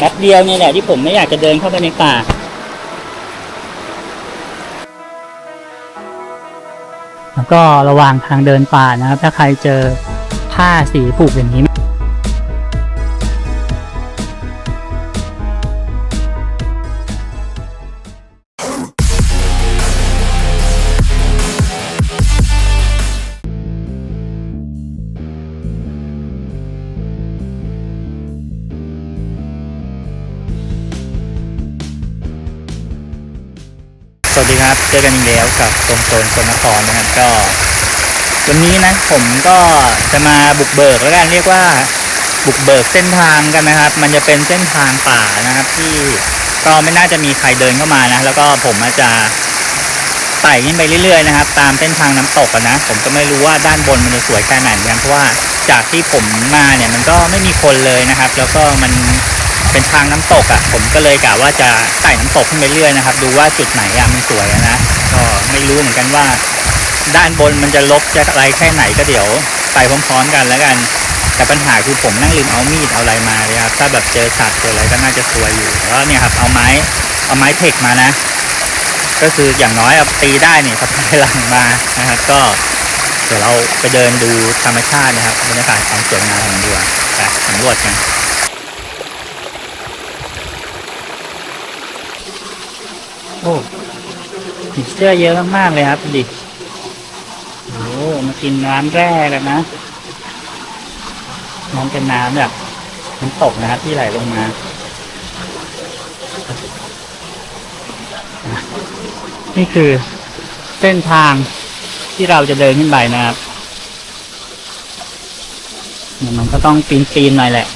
แป๊บเดียวเนี่ยแหละที่ผมไม่อยากจะเดินเข้าไปในป่า แล้วก็ระหว่างทางเดินป่านะครับ ถ้าใครเจอผ้าสีผูกอย่างนี้ สวัสดีครับ เจอกันอีกแล้วกับตรงโซนคนนครนะครับก็ วันนี้นะผมก็จะมาบุกเบิกแล้วกันเรียกว่าบุกเบิกเส้นทางกันนะครับ มันจะเป็นเส้นทางป่านะครับ ที่ก็ไม่น่าจะมีใครเดินเข้ามานะแล้วก็ผมจะไต่ขึ้นไปเรื่อยๆนะครับ ตามเส้นทางน้ำตกนะ ผมก็ไม่รู้ว่าด้านบนมันจะสวยแค่ไหนเหมือนกันเพราะว่าจากที่ผมมาเนี่ยมันก็ไม่มีคนเลยนะครับ แล้วก็มัน เป็นทางน้ำตกอะ่ะ ผมก็เลยกะว่าจะไต่น้ำตกขึ้นไปเรื่อยนะครับ ดูว่าจุดไหนอะมันสวยอะนะก็ไม่รู้เหมือนกันว่า ด้านบนมันจะลบจะอะไรแค่ไหนก็เดี๋ยวไปพร้อมๆกันแล้วกัน แต่ปัญหาคือผมนั่งลืมเอามีดเอาอะไรมาเลยครับถ้าแบบเจอสัตว์เจออะไรก็น่าจะซวยอยู่แต่ว่าเนี่ยครับเอาไม้เอาไม้เทคมานะ ก็คืออย่างน้อยเอาตีได้เนี่ยสะพายหลังมานะครับ ก็เดี๋ยวเราไปเดินดูธรรมชาตินะครับบรรยากาศความสวยงามของมันดีกว่าไปสำรวจกัน โอ้ผีเสื้อเยอะมากๆเลยครับดิโอ้มากินน้ำแร่กันนะน้ำเป็นน้ำแบบน้ำตกนะครับที่ไหลลงมานี่คือเส้นทางที่เราจะเดินขึ้นไปนะครับนี่มันก็ต้องปีนปีนหน่อยแหละ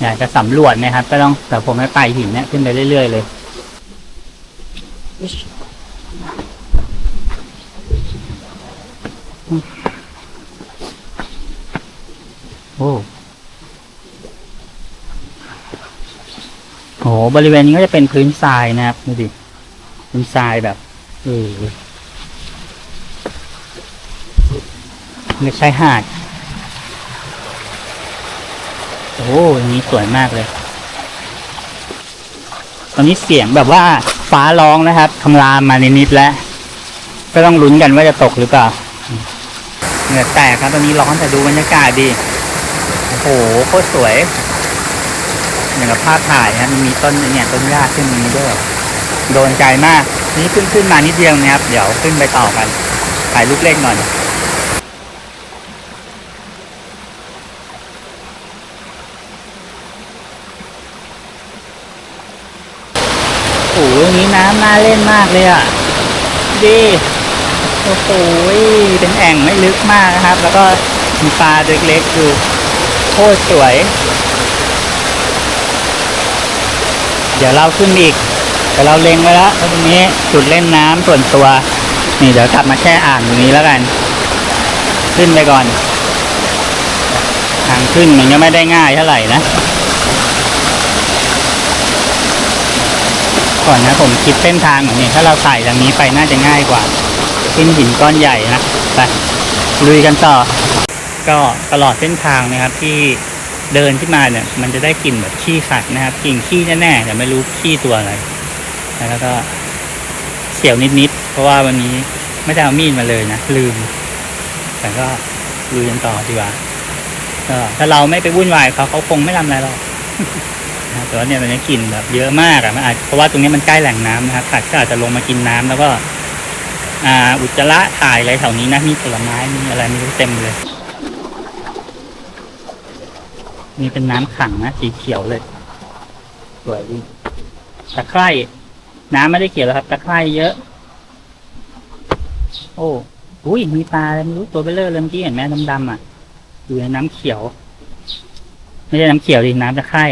อยากจะสำรวจนะครับ ก็ต้องแต่ผมไม่ไปหินเนี่ยขึ้นไปเรื่อยๆเลย โอ้โหบริเวณนี้ก็จะเป็นพื้นทรายนะครับดูดิพื้นทรายแบบเออไม่ใช่หาด โอ้อย่างนี้สวยมากเลย ตอนนี้เสียงแบบว่า ฟ้าร้องนะครับคำรามมานิดๆแล้ว ก็ต้องลุ้นกันว่าจะตกหรือเปล่าเหงื่อแตกครับตอนนี้ร้อนแต่ดูบรรยากาศดี โอ้โหโคตรสวยอย่างกับภาพถ่ายนะมันมีต้นเนี่ยต้นหญ้าขึ้นตรงนี้ด้วย โดนใจมาก นี่ขึ้นขึ้นมานิดเดียวนะครับ เดี๋ยวขึ้นไปต่อกันถ่ายรูปเล่นหน่อย โอ้โหตรง น่าเล่นมากเลยอะดีโอ้โหเป็นแอ่งไม่ลึกมากนะครับ แล้วก็มีปลาเล็กๆอยู่โคตรสวย เดี๋ยวเราขึ้นอีกแต่เราเล็งไว้แล้วตรงนี้จุดเล่นน้ำส่วนตัว นี่เดี๋ยวกลับมาแช่อ่างตรงนี้แล้วกัน ขึ้นไปก่อน ทางขึ้นมันก็ไม่ได้ง่ายเท่าไหร่นะ ก่อนนะผมคิดเส้นทางของนี่ถ้าเราใส่ทางนี้ไปน่าจะง่ายกว่าขึ้นหินก้อนใหญ่นะไปลุยกันต่อ ก็ตลอดเส้นทางนะครับที่เดินขึ้นมาเนี่ย มันจะได้กลิ่นแบบขี้สัตว์นะครับกลิ่นขี้แน่ๆแต่ไม่รู้ขี้ตัวอะไรแล้วก็เสียวนิดๆเพราะว่าวันนี้ไม่ได้เอามีดมาเลยนะลืม แต่ก็ลุยกันต่อดีกว่าก็ถ้าเราไม่ไปวุ่นวายเขาเขาคงไม่ทำอะไรหรอก นะแต่ว่าเนี่ยตอนนี้กลิ่นแบบเยอะมากอะมันอาจเพราะว่าตรงนี้มันใกล้แหล่งน้ำนะครับสัตว์ก็อาจจะลงมากินน้ำแล้วก็ อ่า อุจจาระถ่ายอะไรแถวนี้นะมีผลไม้มีอะไรม่รู้เต็มเลยนี่เป็นน้ำขังนะสีเขียวเลยสวยดีตะไคร่น้ำไม่ได้เขียวแล้วครับตะไคร่เยอะ โอ้อุ้ยมีปลาอะไรไม่รู้ตัวเบลเลอร์เลยเมื่อกี้เห็นไหมดำๆอะอยู่ในน้ำเขียว ไม่ใช่น้ำเขียวดิน้ำตะไคร่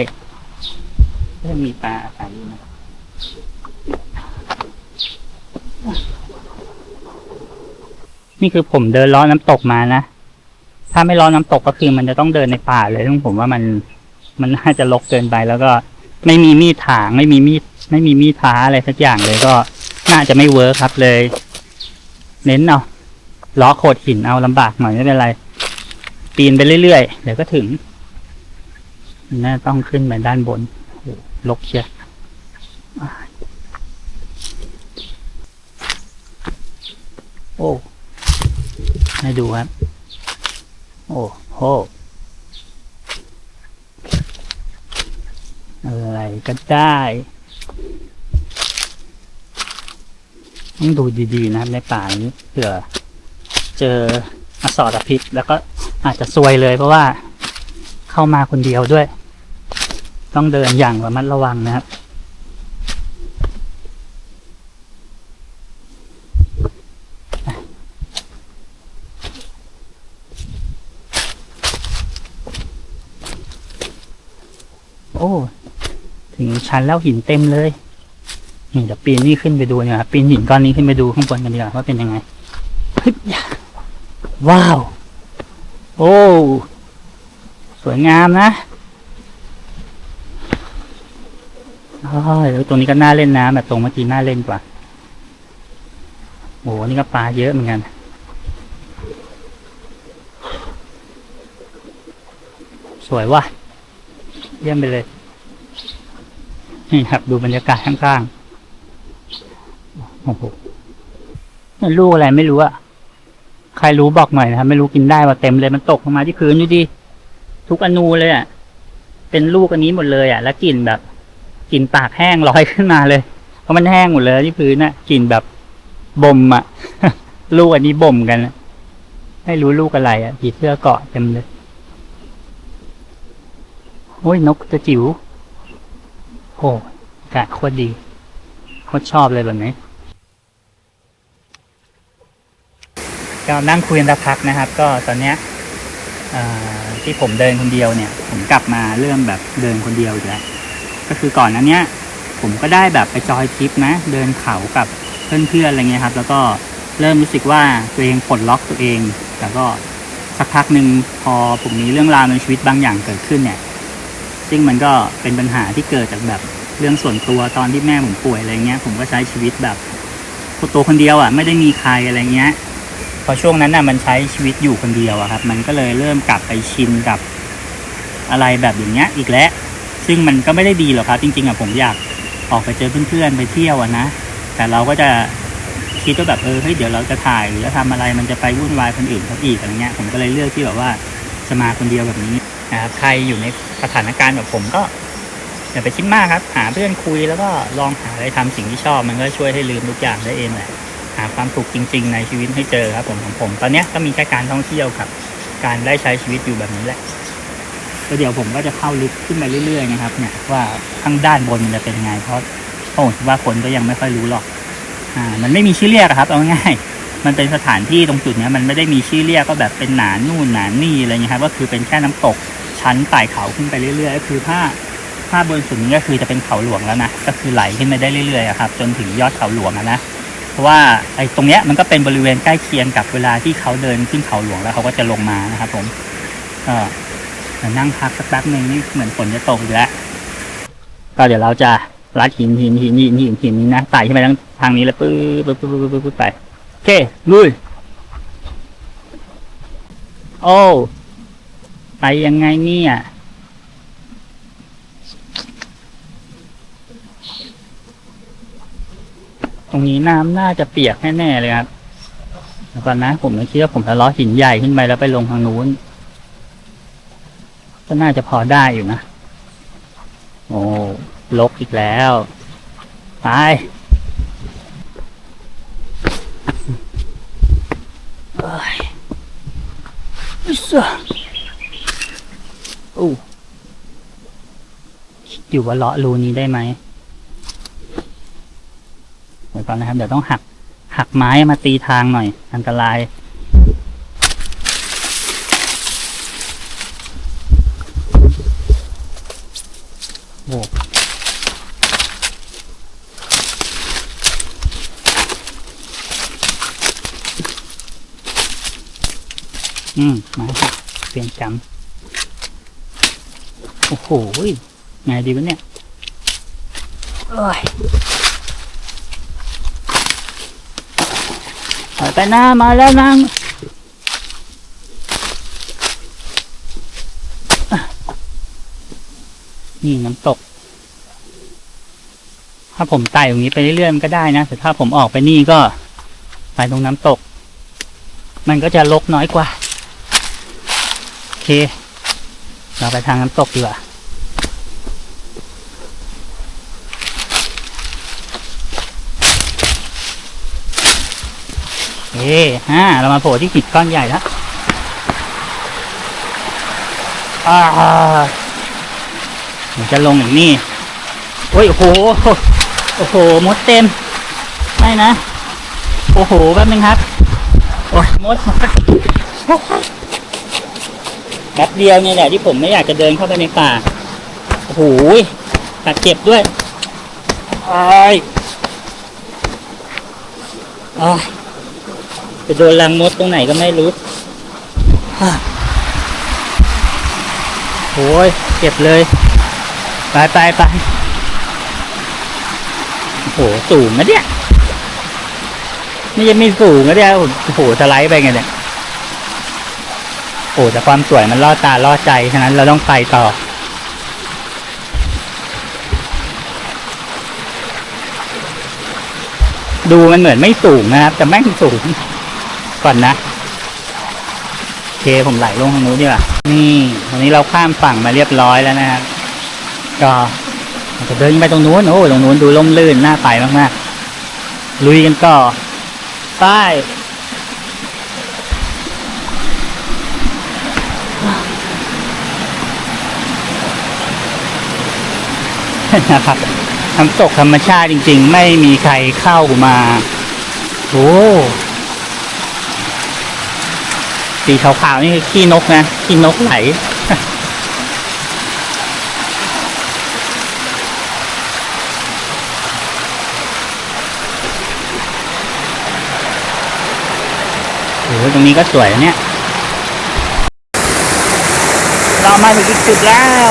เริ่มมีปลาอาศัยอยู่นะนี่คือผมเดินล้อน้ำตกมานะ ถ้าไม่ล้อน้ำตกก็คือมันจะต้องเดินในป่าเลยซึ่งผมว่ามันมันน่าจะลกเกินไปแล้วก็ไม่มีมีดถางไม่มีมีดไม่มีมีดท้าอะไรสักอย่างเลยก็น่าจะไม่เวิร์คครับเลย เน้นเอาล้อโขดหินเอาลำบากหน่อยไม่เป็นไร ปีนไปเรื่อยๆเดี๋ยวก็ถึงน่าต้องขึ้นไปด้านบน ลกเชียโอ้ ให้ดูครับ โอ้โหอะไรก็ได้ต้องดูดีๆ นะครับในป่านี้เผื่อเจออสรพิษแล้วก็อาจจะซวยเลยเพราะว่าเข้ามาคนเดียวด้วย ต้องเดินอย่างระมัดระวังนะครับ โอ้ ถึงชั้นแล้วหินเต็มเลยนี่เดี๋ยวปีนนี่ขึ้นไปดูเนี่ยครับปีนหินก้อนนี้ขึ้นไปดูข้างบนกันดีกว่าว่าเป็นยังไงฮึบยะว้าว โอ้ สวยงามนะ อ้าวแล้วตรงนี้ก็น่าเล่นน้ำแบบตรงเมื่อกี้น่าเล่นกว่าโอ้โหนี่ก็ปลาเยอะเหมือนกัน สวยว่ะ เยี่ยมไปเลย นี่ครับดูบรรยากาศข้างๆ โอ้โหลูกอะไรไม่รู้อะใครรู้บอกหน่อยนะครับ ไม่รู้กินได้ว่าเต็มเลยมันตกลงมาที่พื้นดูดิ ทุกอนูเลยอะเป็นลูกอันนี้หมดเลยอะแล้วกลิ่นแบบ กลิ่นปากแห้งลอยขึ้นมาเลย เพราะมันแห้งหมดเลยที่พื้นน่ะกลิ่นแบบบ่มอะลูกอันนี้บ่มกันอะไม่รู้ลูกอะไรอะผีเสื้อเกาะเต็มเลยโอ้ยนกตัวจิ๋วโอ้อากาศโคตรดีโคตรชอบเลยแบบนี้ก็นั่งคุยกันสักพักนะครับ ก็ตอนเนี้ยที่ผมเดินคนเดียวเนี่ย ผมกลับมาเริ่มแบบเดินคนเดียวอีกแล้ว ก็คือก่อนนั้นเนี้ยผมก็ได้แบบไปจอยทริปนะ เดินเขากับเพื่อนๆอะไรเงี้ยครับ แล้วก็เริ่มรู้สึกว่าตัวเองปลดล็อกตัวเอง แล้วก็สักพักหนึ่งพอผมมีเรื่องราวในชีวิตบางอย่างเกิดขึ้นเนี่ย ซึ่งมันก็เป็นปัญหาที่เกิดจากแบบเรื่องส่วนตัวตอนที่แม่ผมป่วยอะไรเงี้ย ผมก็ใช้ชีวิตแบบตัวคนเดียวอะ ไม่ได้มีใครอะไรเงี้ย พอช่วงนั้นน่ะมันใช้ชีวิตอยู่คนเดียวอะครับ มันก็เลยเริ่มกลับไปชินกับอะไรแบบอย่างเงี้ยอีกแล้ว ซึ่งมันก็ไม่ได้ดีหรอกครับ จริงๆอะผมอยากออกไปเจอเพื่อนๆไปเที่ยวอะนะ แต่เราก็จะคิดว่าแบบเออเฮ้ยเดี๋ยวเราจะถ่ายหรือจะทำอะไรมันจะไปวุ่นวายคนอื่นเขาอีกอะไรเงี้ยผมก็เลยเลือกที่แบบว่าจะมาคนเดียวแบบนี้นะครับใครอยู่ในสถานการณ์แบบผมก็อย่าไปคิดมากครับ หาเพื่อนคุยแล้วก็ลองหาอะไรทำสิ่งที่ชอบ มันก็ช่วยให้ลืมทุกอย่างได้เองแหละหาความสุขจริง ๆ ในชีวิตให้เจอครับผมของผม ตอนเนี้ยก็มีแค่การท่องเที่ยวกับ การได้ใช้ชีวิตอยู่แบบนี้แหละ แล้วเดี๋ยวผมก็จะเข้าลึกขึ้นไปเรื่อยๆนะครับ เนี่ยว่าข้างด้านบนมันจะเป็นยังไง เพราะผมคิดว่าคนก็ยังไม่ค่อยรู้หรอก อ่า มันไม่มีชื่อเรียกครับ เอาง่ายๆมันเป็นสถานที่ตรงจุดเนี้ยมันไม่ได้มีชื่อเรียกก็แบบเป็นหนานู่นหนานี่อะไรเงี้ยครับก็คือเป็นแค่น้ำตกชั้นไต่เขาขึ้นไปเรื่อยๆก็คือถ้าถ้าบนสุดนี้ก็คือจะเป็นเขาหลวงแล้วนะก็คือไหลขึ้นไปได้เรื่อยๆครับจนถึงยอดเขาหลวงอะนะเพราะว่าไอ้ตรงเนี้ยมันก็เป็นบริเวณใกล้เคียงกับเวลาที่เขาเดินขึ้นเขาหลวงแล้วเขาก็จะลงมานะครับผมก็ เดี๋ยวนั่งพักสักแป๊บหนึ่งนี่เหมือนฝนจะตกอีกแล้วก็เดี๋ยวเราจะลัดหินหินหินหินหินหินนี้นะไต่ขึ้นไปทั้งทางนี้แล้วปึ๊บปึ๊บปึ๊บปึ๊บปึ๊บไปโอเคลุยโอ้ไปยังไงเนี่ยตรงนี้น้ำน่าจะเปียกแน่ๆเลยครับเดี๋ยวก่อนนะผมคิดว่าผมจะล้อหินใหญ่ขึ้นไปแล้วไปลงทางนู้น ก็น่าจะพอได้อยู่นะ โอ้ลกอีกแล้ว ไปเอ้ยอิ๊สะอู้คิดอยู่ว่าเลาะรูนี้ได้ไหมเดี๋ยวก่อนนะครับ เดี๋ยวต้องหัก หักไม้มาตีทางหน่อย อันตราย โอ้ อืมมาครับเปลี่ยนจำโอ้โหไงดีวะเนี่ยโอ้ยถอยไปหน้ามาแล้วนางนี่น้ำตก ถ้าผมไต่ตรงนี้ไปเรื่อยๆมันก็ได้นะ แต่ถ้าผมออกไปนี่ก็ ไปตรงน้ำตก มันก็จะลกน้อยกว่าโอ เคเราไปทางน้ำตกดีกว่าเอ๊ฮ่าเรามาโผล่ที่หินก้อนใหญ่แล้วอ่าเดี๋ยวจะลงอย่างนี้โอ้ยโอ้โห โอ้โห มดเต็ม ไม่นะ โอ้โห แป๊บนึงครับ โอ้ยมด แป๊บเดียวเนี่ยแหละที่ผมไม่อยากจะเดินเข้าไปในป่าโอ้โหตัดเจ็บด้วยอ้ายอ้ายจะโดนรังมดตรงไหนก็ไม่รู้ฮ่าโอ้ยเจ็บเลย ไปไปไปโอ้โหสูงนะเนี่ย นี่ยังไม่สูงนะเนี่ยโอ้โหสไลด์ไปไงเนี่ย โอ้แต่ความสวยมันล่อตาล่อใจ ฉะนั้นเราต้องไปต่อ ดูมันเหมือนไม่สูงนะครับ แต่แม่งสูง ก่อนนะโอเคผมไหลลงทางนู้นดีกว่านี่วันนี้เราข้ามฝั่งมาเรียบร้อยแล้วนะครับก็จะเดินไปตรงนู้นโอ้ตรงนู้นดูล่มลื่นน่าไปมากๆลุยกันต่อไป นะครับน้ำตกธรรมชาติจริง ๆ ไม่มีใครเข้ามาโอ้สีขาวๆนี่คือขี้นกนะขี้นกไหลโอ้ตรงนี้ก็สวยนะเนี่ย เรามาถึงอีกจุดแล้ว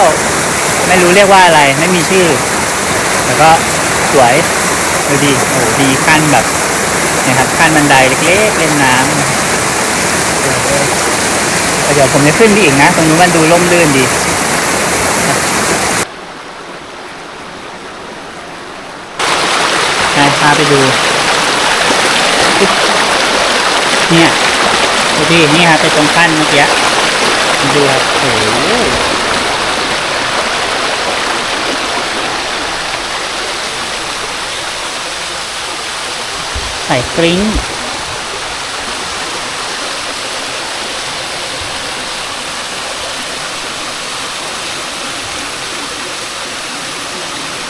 ไม่รู้เรียกว่าอะไรไม่มีชื่อแต่ก็สวยดูดีโอ้ดีขั้นแบบนะครับขั้นบันไดเล็กๆเล่นน้ำเดี๋ยวผมจะขึ้นไปอีกนะ ตรงนู้นมันดูร่มรื่นดีใช่พาไปดูเนี่ยดูดินี่ครับไปตรงขั้นเมื่อกี้ดูครับโอ้ ใส่กริ้ง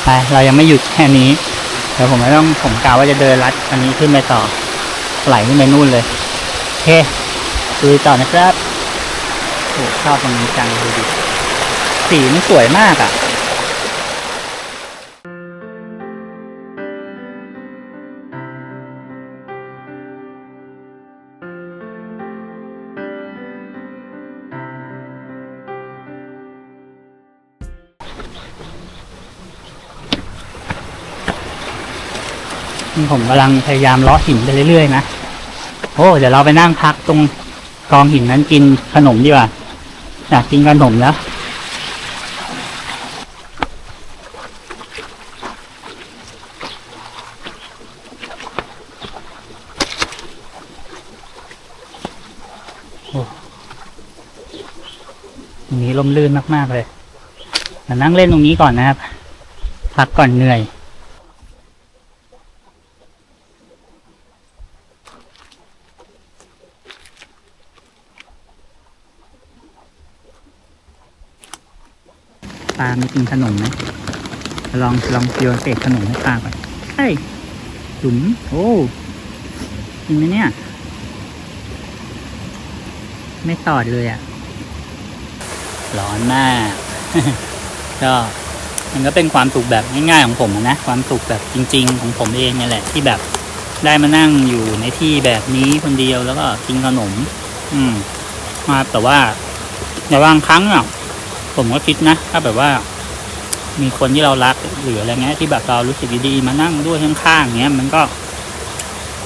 ไปเรายังไม่หยุดแค่นี้เดี๋ยวผมไม่ต้องผมกล่าวว่าจะเดินลัดอันนี้ขึ้นไปต่อ ไหลขึ้นไปนู่นเลยโอเคดูต่อนะครับโอ้ชอบตรงนี้จังดูดิสีมันสวยมากอะ่ะ ผมกำลังพยายามเลาะหินไปเรื่อยๆนะ โอ้ เดี๋ยวเราไปนั่งพักตรงกองหินนั้นกินขนมดีกว่า อยากกินขนมแล้วโอ้ตรงนี้ลมลื่นมากๆเลยมานั่งเล่นตรงนี้ก่อนนะครับ พักก่อนเหนื่อย ปลาไม่กินขนมไหมลองลองโยนเศษขนมให้ปลาก่อนใช่จุ๋มโอ้กินไหมเนี่ย ไม่ตอดเลยอะ่ะ ร้อนมาก ก็มันก็เป็นความสุขแบบง่ายๆของผมนะ ความสุขแบบจริง ๆ ของผมเองเนี่ยแหละ ที่แบบได้มานั่งอยู่ในที่แบบนี้คนเดียวแล้วก็กินขนม อืม มาแต่ว่าในบางครั้งอะ ผมก็คิดนะ ถ้าแบบว่า มีคนที่เรารักหรืออะไรเงี้ย ที่แบบเรารู้สึกดีๆมานั่งด้วยข้างๆเงี้ย มันก็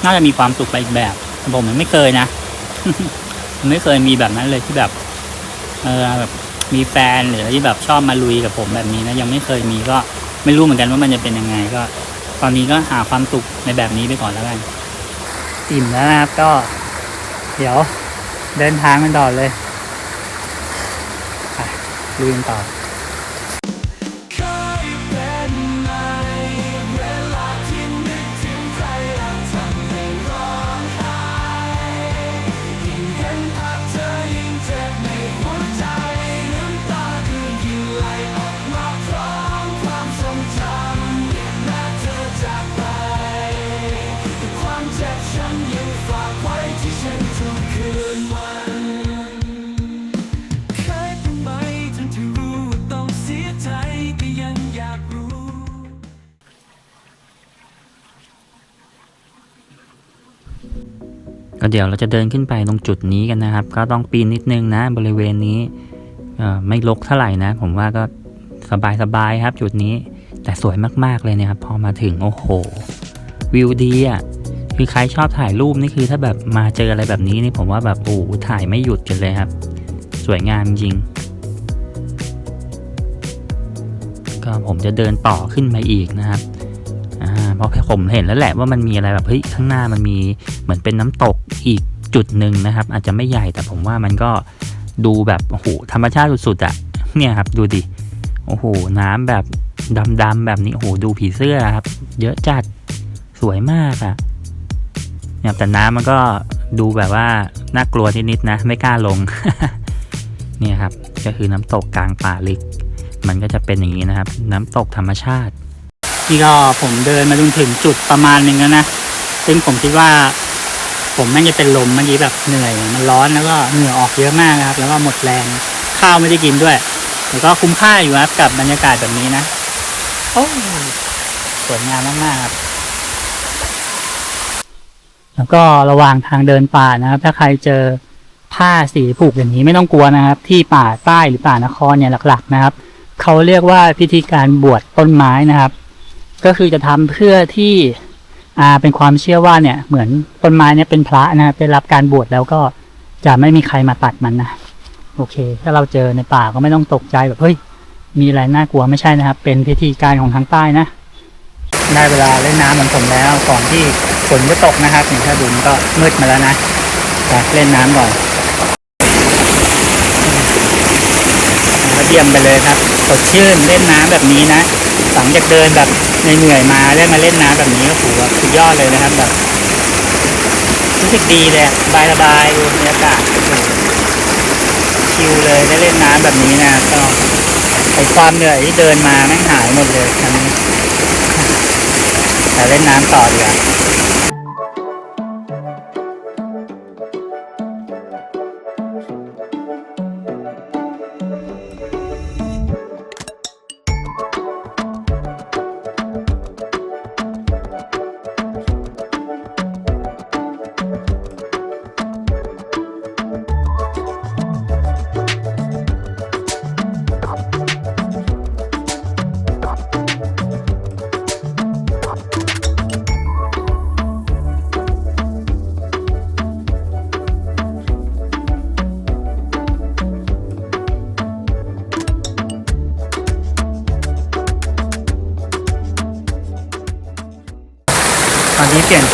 น่าจะมีความสุขไปอีกแบบผมมันไม่เคยนะไม่เคยมีแบบนั้นเลยที่แบบ เออแบบมีแฟนหรือที่แบบชอบมาลุยกับผมแบบนี้นะยังไม่เคยมีก็ไม่รู้เหมือนกันว่ามันจะเป็นยังไงก็ ตอนนี้ก็หาความสุขในแบบนี้ไปก่อนแล้วกันอิ่มแล้วนะครับก็ เดี๋ยวเดินทางกันต่อเลย ลุยกั เดี๋ยวเราจะเดินขึ้นไปตรงจุดนี้กันนะครับ ก็ต้องปีนนิดนึงนะ บริเวณนี้ไม่ลกเท่าไหร่นะ ผมว่าก็สบายๆครับ จุดนี้แต่สวยมากๆเลยนะครับ พอมาถึงโอ้โห วิวดีอะคือใครชอบถ่ายรูปนี่คือถ้าแบบมาเจออะไรแบบนี้นี่ผมว่าแบบโอ้ถ่ายไม่หยุดกันเลยครับ สวยงามจริง ก็ผมจะเดินต่อขึ้นมาอีกนะครับ เพราะผมเห็นแล้วแหละว่ามันมีอะไรแบบเฮ้ยข้างหน้ามันมีเหมือนเป็นน้ำตกอีกจุดหนึ่งนะครับ อาจจะไม่ใหญ่แต่ผมว่ามันก็ดูแบบโอ้โหธรรมชาติสุดๆอะเนี่ยครับดูดิโอ้โหน้ำแบบดำๆแบบนี้โอ้โหดูผีเสื้อครับ เยอะจัดสวยมากอะเนี่ยแต่น้ำมันก็ดูแบบว่าน่ากลัวนิดๆนะ ไม่กล้าลงเนี่ยครับก็คือน้ำตกกลางป่าลึก มันก็จะเป็นอย่างนี้นะครับ น้ำตกธรรมชาติ นี่ก็ผมเดินมาจนถึงจุดประมาณหนึ่งแล้วนะ ซึ่งผมคิดว่า ผมแม่งจะเป็นลมเมื่อกี้แบบเหนื่อย มันร้อนแล้วก็เหงื่อออกเยอะมากนะครับ แล้วก็หมดแรง ข้าวไม่ได้กินด้วยแต่ก็คุ้มค่าอยู่ครับกับบรรยากาศแบบนี้นะโอ้สวยงามมากๆครับแล้วก็ระหว่างทางเดินป่านะครับ ถ้าใครเจอผ้าสีผูกอย่างนี้ไม่ต้องกลัวนะครับ ที่ป่าใต้หรือป่านครเนี่ยหลัก ๆ นะครับเขาเรียกว่าพิธีการบวชต้นไม้นะครับ ก็คือจะทำเพื่อที่อ่าเป็นความเชื่อว่าเนี่ย เหมือนต้นไม้เนี่ยเป็นพระนะครับได้รับการบวชแล้วก็จะไม่มีใครมาตัดมันนะโอเค ถ้าเราเจอในป่าก็ไม่ต้องตกใจแบบเฮ้ยมีอะไรน่ากลัวไม่ใช่นะครับ เป็นพิธีการของทางใต้นะได้เวลาเล่นน้ำมือนผมแล้วก่อนที่ฝนจะตกนะครับอย่างถ้าดูมันก็มืดมาแล้วนะไปเล่นน้ำก่อนเยี่ยมไปเลยครับสดชื่นเล่นน้ำแบบนี้นะ หลังจากเดินแบบเหนื่อยมาได้มาเล่นน้ำแบบนี้ก็ถือว่าสุดยอดเลยนะครับแบบรู้สึกดีเลยสบายสบายๆดูบรรยากาศโอ้โหชิลเลยได้เล่นน้ำแบบนี้นะก็ไอความเหนื่อยที่เดินมาไม่งหายหมดเลยครั้งนี้แต่เล่นน้ำต่อดีกว่า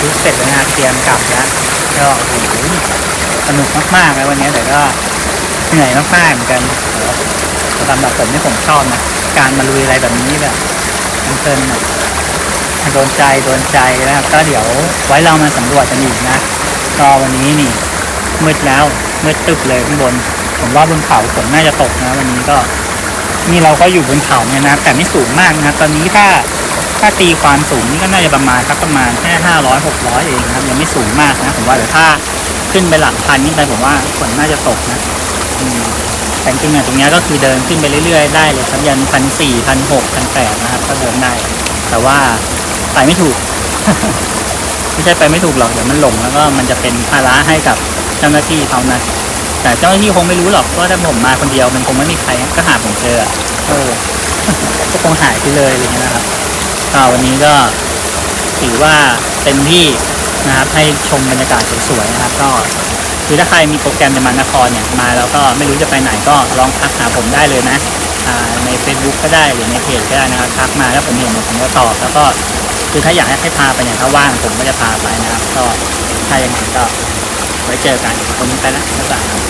ชุดเสร็จแล้วนะเตรียมกลับแล้วก็โอ้โหสนุกมากๆเลยวันนี้แต่ก็เหนื่อยมากๆเหมือนกันแต่สำหรับผมนี่ผมชอบนะการมาลุยอะไรแบบนี้แบบมันเพลินๆอะโดนใจโดนใจนะครับก็เดี๋ยวไว้เรามาสำรวจกันอีกนะก็วันนี้นี่มืดแล้วมืดตึบเลยข้างบน ผมว่าบนเขาฝนน่าจะตกนะ วันนี้ก็ นี่เราก็อยู่บนเขาเนี่ยนะ แต่ไม่สูงมากนะ ตอนนี้ถ้า ถ้าตีความสูงนี่ก็น่าจะประมาณสักประมาณแค่ห้าร้อยหกร้อยเองครับยังไม่สูงมากนะผมว่าเดี๋ยวถ้าขึ้นไปหลักพันนี่ไปผมว่าฝนน่าจะตกนะอืมแต่จริงๆเนี่ยตรงนี้ก็คือเดินขึ้นไปเรื่อยๆได้เลยครับยันพันสี่พันหกพันแปดนะครับก็เดินได้ แต่ว่าไปไม่ถูกไม่ใช่ไปไม่ถูกหรอกเดี๋ยวมันหลงแล้วก็มันจะเป็นภาระให้กับเจ้าหน้าที่เขานะแต่เจ้าหน้าที่คงไม่รู้หรอกว่าถ้าผมมาคนเดียวมันคงไม่มีใครก็หาผมเจอเออก็คงหายไปเลยอะไรเงี้ยนะครับ ก็วันนี้ก็ถือว่าเต็มที่นะครับให้ชมบรรยากาศสวยๆนะครับ ก็คือถ้าใครมีโปรแกรมจะมานครเนี่ยมาแล้วก็ไม่รู้จะไปไหนก็ลองทักหาผมได้เลยนะใน Facebook ก็ได้หรือในเพจก็ได้นะครับทักมาแล้วผมเห็นผมก็ตอบแล้วก็คือถ้าอยากให้พาไปเนี่ยถ้าว่างผมก็จะพาไปนะครับ ก็ถ้าย่างนั้นก็ไว้เจอกันวันนี้ไปแล้วบ๊ายบายครับ